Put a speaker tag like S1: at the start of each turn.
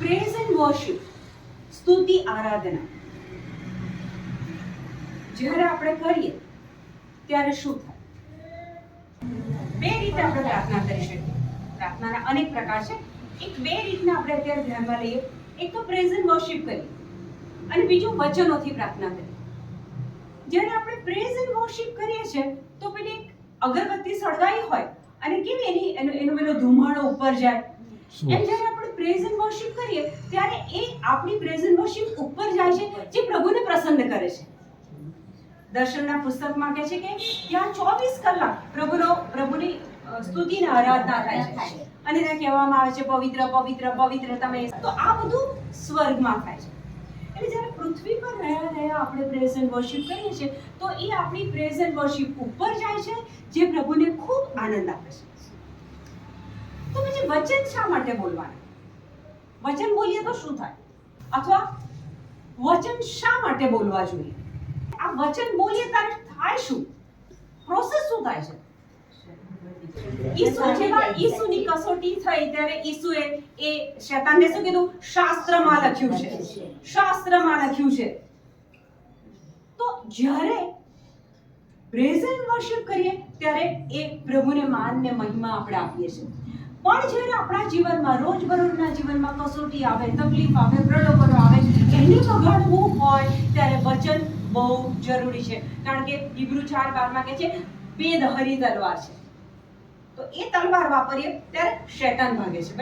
S1: Praise and worship સ્તુતિ આરાધના. જ્યારે આપણે કરીએ ત્યારે શું થાય? બે રીતે આપણે પ્રાર્થના કરી શકીએ. પ્રાર્થનાના અનેક પ્રકાર છે. એક બે રીતના આપણે અત્યારે ધ્યાનમાં લઈએ. એક તો પ્રેઝ એન્ડ વર્શિપ કરીએ. અને બીજું વચનોથી પ્રાર્થના કરીએ. જ્યારે આપણે પ્રેઝ એન્ડ વર્શિપ કરીએ છીએ તો પેલી એક અગરબત્તી સળગાઈ હોય અને કેવી એની એનો એનો પેલો ધુમાડો ઉપર જાય? એમ જ્યારે પ્રેઝ એન્ડ વર્શિપ કરીએ, ત્યારે એ આપણી પ્રેઝ એન્ડ વર્શિપ ઉપર જાય છે, જે પ્રભુને પ્રસન્ન કરે છે. દર્શનના પુસ્તકમાં કહે છે કે ત્યાં ચોવીસ કલાક પ્રભુનો, પ્રભુની સ્તુતિની આરાધના થાય છે. અને ત્યાં કહેવામાં આવે છે, પવિત્ર પવિત્ર પવિત્ર તમે. તો આ બધું સ્વર્ગમાં થાય છે. એટલે જ્યારે પૃથ્વી પર રહ્યા રહ્યા આપણે પ્રેઝ એન્ડ વર્શિપ કરીએ છીએ, તો એ આપણી પ્રેઝ એન્ડ વર્શિપ ઉપર જાય છે, જે પ્રભુને ખૂબ આનંદ આપે છે. તો પછી વચન શા માટે બોલવાના? વચન બોલીએ તો શું થાય? અથવા વચન શા માટે બોલવા જોઈએ? આ વચન બોલીએ ત્યારે થાય શું? પ્રોસેસ શું થાય છે? ઈસુ જેવા ઈસુની કસોટી થઈ ત્યારે ઈસુએ એ શૈતાનને શું કીધું? શાસ્ત્રમાં લખ્યું છે. શાસ્ત્રમાં લખ્યું છે. તો જ્યારે પ્રેઝન્ટ વર્શિપ કરીએ ત્યારે એ પ્રભુને માન ને મહિમા આપણે આપીએ છીએ. પણ જ્યારે આપણા જીવનમાં રોજબરોજના જીવનમાં કસોટી આવે, તકલીફ આવે, પ્રલોભનો આવે, એને વગાડવું હોય, ત્યારે વચન બહુ જરૂરી છે. કારણ કે હિબ્રુ ચાર બારમાં કહે છે બેદહરી તલવાર છે. તો એ તલવાર વાપરીએ ત્યારે શેતાન ભાગે છે.